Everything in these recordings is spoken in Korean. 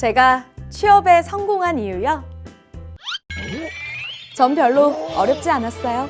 제가 취업에 성공한 이유요? 전 별로 어렵지 않았어요.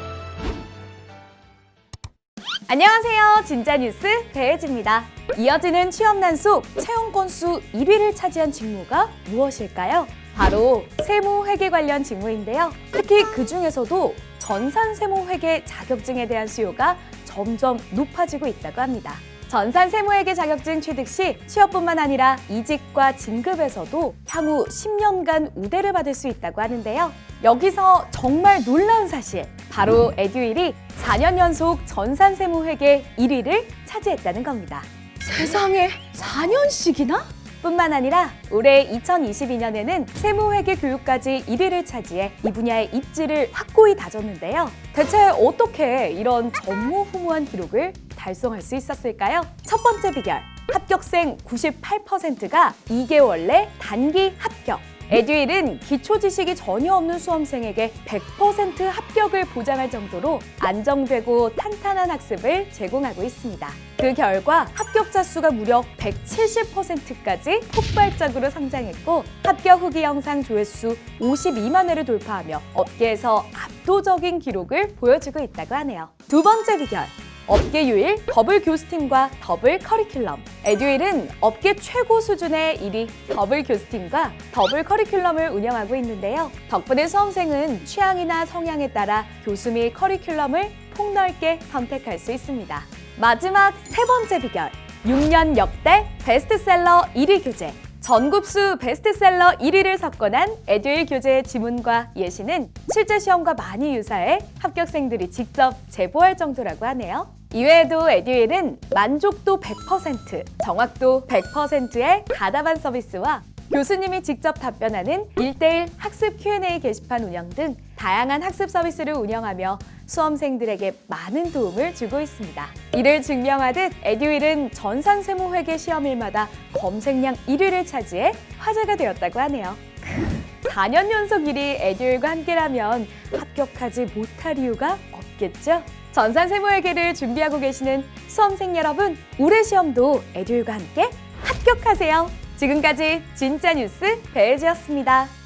안녕하세요. 진짜 뉴스 배혜지입니다. 이어지는 취업난 속 채용 건수 1위를 차지한 직무가 무엇일까요? 바로 세무 회계 관련 직무인데요. 특히 그 중에서도 전산 세무 회계 자격증에 대한 수요가 점점 높아지고 있다고 합니다. 전산 세무회계 자격증 취득 시 취업뿐만 아니라 이직과 진급에서도 향후 10년간 우대를 받을 수 있다고 하는데요. 여기서 정말 놀라운 사실, 바로 에듀일이 4년 연속 전산 세무회계 1위를 차지했다는 겁니다. 세상에 4년씩이나? 뿐만 아니라 올해 2022년에는 세무회계 교육까지 1위를 차지해 이 분야의 입지를 확고히 다졌는데요. 대체 어떻게 이런 전무후무한 기록을 달성할 수 있었을까요? 첫 번째 비결. 합격생 98%가 2개월 내 단기 합격. 에듀일은 기초 지식이 전혀 없는 수험생에게 100% 합격을 보장할 정도로 안정되고 탄탄한 학습을 제공하고 있습니다. 그 결과 합격자 수가 무려 170%까지 폭발적으로 성장했고 합격 후기 영상 조회수 52만 회를 돌파하며 업계에서 압도적인 기록을 보여주고 있다고 하네요. 두 번째 비결. 업계 유일 더블 교수팀과 더블 커리큘럼. 에듀일은 업계 최고 수준의 1위 더블 교수팀과 더블 커리큘럼을 운영하고 있는데요. 덕분에 수험생은 취향이나 성향에 따라 교수 및 커리큘럼을 폭넓게 선택할 수 있습니다. 마지막 세 번째 비결. 6년 역대 베스트셀러 1위 교재. 전국수 베스트셀러 1위를 석권한 에듀일 교재의 지문과 예시는 실제 시험과 많이 유사해 합격생들이 직접 제보할 정도라고 하네요. 이외에도 에듀일은 만족도 100%, 정확도 100%의 다답한 서비스와 교수님이 직접 답변하는 1대1 학습 Q&A 게시판 운영 등 다양한 학습 서비스를 운영하며 수험생들에게 많은 도움을 주고 있습니다. 이를 증명하듯 에듀일은 전산 세무 회계 시험일마다 검색량 1위를 차지해 화제가 되었다고 하네요. 4년 연속 1위 에듀일과 함께라면 합격하지 못할 이유가 없겠죠? 전산 세무회계를 준비하고 계시는 수험생 여러분, 올해 시험도 에듀일과 함께 합격하세요. 지금까지 진짜 뉴스 배혜지였습니다.